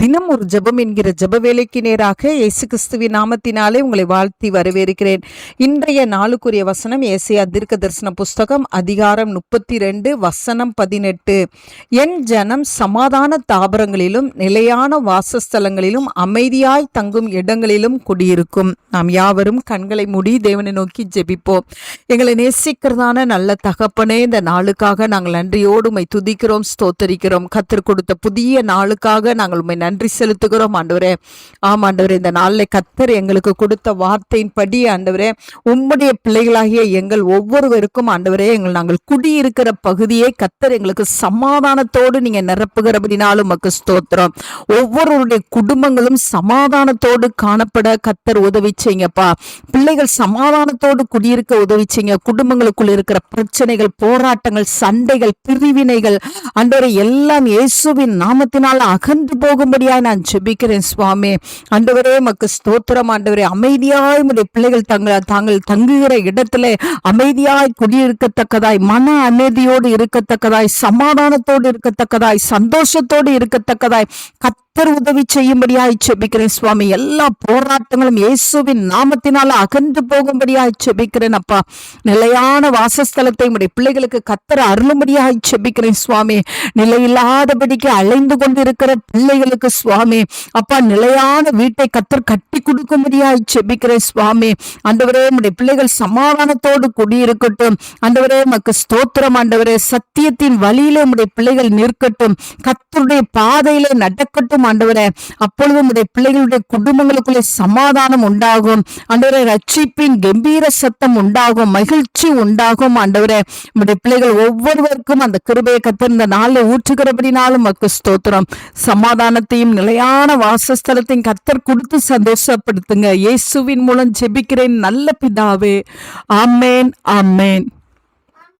தினம் ஒரு ஜெபம் என்கிற ஜெப வேலைக்கு நேராக இயேசு கிறிஸ்துவின் நாமத்தினாலே உங்களை வாழ்த்தி வரவேற்கிறேன். இன்றைய நாளுக்குரிய வசனம் ஏசியா தீர்க்க தரிசன புஸ்தகம் அதிகாரம் முப்பத்தி ரெண்டு வசனம் பதினெட்டு. என் ஜனம் சமாதான தாபரங்களிலும் நிலையான வாசஸ்தலங்களிலும் அமைதியாய் தங்கும் இடங்களிலும் குடியிருக்கும். நாம் யாவரும் கண்களை மூடி தேவனை நோக்கி ஜெபிப்போம். எங்களை நேசிக்கிறதான நல்ல தகப்பனே இந்த நாளுக்காக நாங்கள் நன்றியோடு துதிக்கிறோம் ஸ்தோத்தரிக்கிறோம். கத்தர் கொடுத்த புதிய நாளுக்காக நாங்கள் உண்மை நன்றி செலுத்துகிறோம் ஆண்டவரே. ஆம் ஆண்டவரே இந்த நாளில் கத்தர் எங்களுக்கு கொடுத்த வார்த்தையின்படி ஆண்டவரே உம்முடைய பிள்ளைகளாகிய எங்கள் ஒவ்வொருவருக்கும் ஆண்டவரே எங்கள் நாங்கள் குடியிருக்கிற பகுதியை கத்தர் எங்களுக்கு சமாதானத்தோடு நீங்க நிரப்புகிறபடினாலும் மக்கு ஸ்தோத்திரம். ஒவ்வொருவருடைய குடும்பங்களும் சமாதானத்தோடு காணப்பட கத்தர் உதவி செய்யுங்கப்பா. பிள்ளைகள் சமாதானத்தோடு குடியிருக்க உதவி செய்யுங்க. குடும்பங்களுக்குள் இருக்கிற பிரச்சனைகள் போராட்டங்கள் சண்டைகள் பிரிவினைகள் ஆண்டவரை எல்லாம் இயேசுவின் நாமத்தினால் அகன்று போகும் போகும்படியாய் நான் ஜெபிக்கிறேன் சுவாமி. ஆண்டவரே மக்கு ஸ்தோத்திரம். ஆண்டவரே அமைதியாய் உடைய பிள்ளைகள் தங்கள் தாங்கள் தங்குகிற இடத்துல அமைதியாய் குடியிருக்கத்தக்கதாய் மன அமைதியோடு இருக்கத்தக்கதாய் சமாதானத்தோடு இருக்கத்தக்கதாய் சந்தோஷத்தோடு இருக்கத்தக்கதாய் கத்தர் உதவி செய்யும்படியாய் செபிக்கிறேன் சுவாமி. எல்லா போராட்டங்களும் இயேசுவின் நாமத்தினால அகன்று போகும்படியாய் செபிக்கிறேன் அப்பா. நிலையான வாசஸ்தலத்தை உடைய பிள்ளைகளுக்கு கத்தர் அருளும்படியாய் செபிக்கிறேன் சுவாமி. நிலையில்லாதபடிக்கு அலைந்து கொண்டிருக்கிற பிள்ளைகளுக்கு சுவாமி. அப்பா நிலையான வீட்டை கத்தர் கட்டி கொடுக்கும்படியாய் செபிக்கிறேன் சுவாமி. அந்தவரே உடைய பிள்ளைகள் சமாதானத்தோடு குடியிருக்கட்டும். அந்தவரே மக்கு ஸ்தோத்திரம். ஆண்டவரே சத்தியத்தின் வழியிலே உடைய பிள்ளைகள் நிற்கட்டும். கத்தருடைய பாதையிலே நடக்கட்டும். ஆண்டவரே அப்பொழுது உடைய பிள்ளைகளுடைய குடும்பங்களுக்குள்ளே சமாதானம் உண்டாகும். ஆண்டவரே ரட்சிப்பின் கம்பீர சத்தம் உண்டாகும் மகிழ்ச்சி உண்டாகும். ஆண்டவரே உடைய பிள்ளைகள் ஒவ்வொருவருக்கும் அந்த கிருபையை கத்தர் இந்த நாளில் ஊற்றுகிறபடினாலும் மக்கு ஸ்தோத்திரம். சமாதானத்தையும் நிலையான வாசஸ்தலத்தையும் கத்தர் கொடுத்து சந்தோஷப்படுத்துங்க. இயேசுவின் மூலம் ஜெபிக்கிறேன். நல்ல பிதாவே. ஆமேன் ஆமேன்.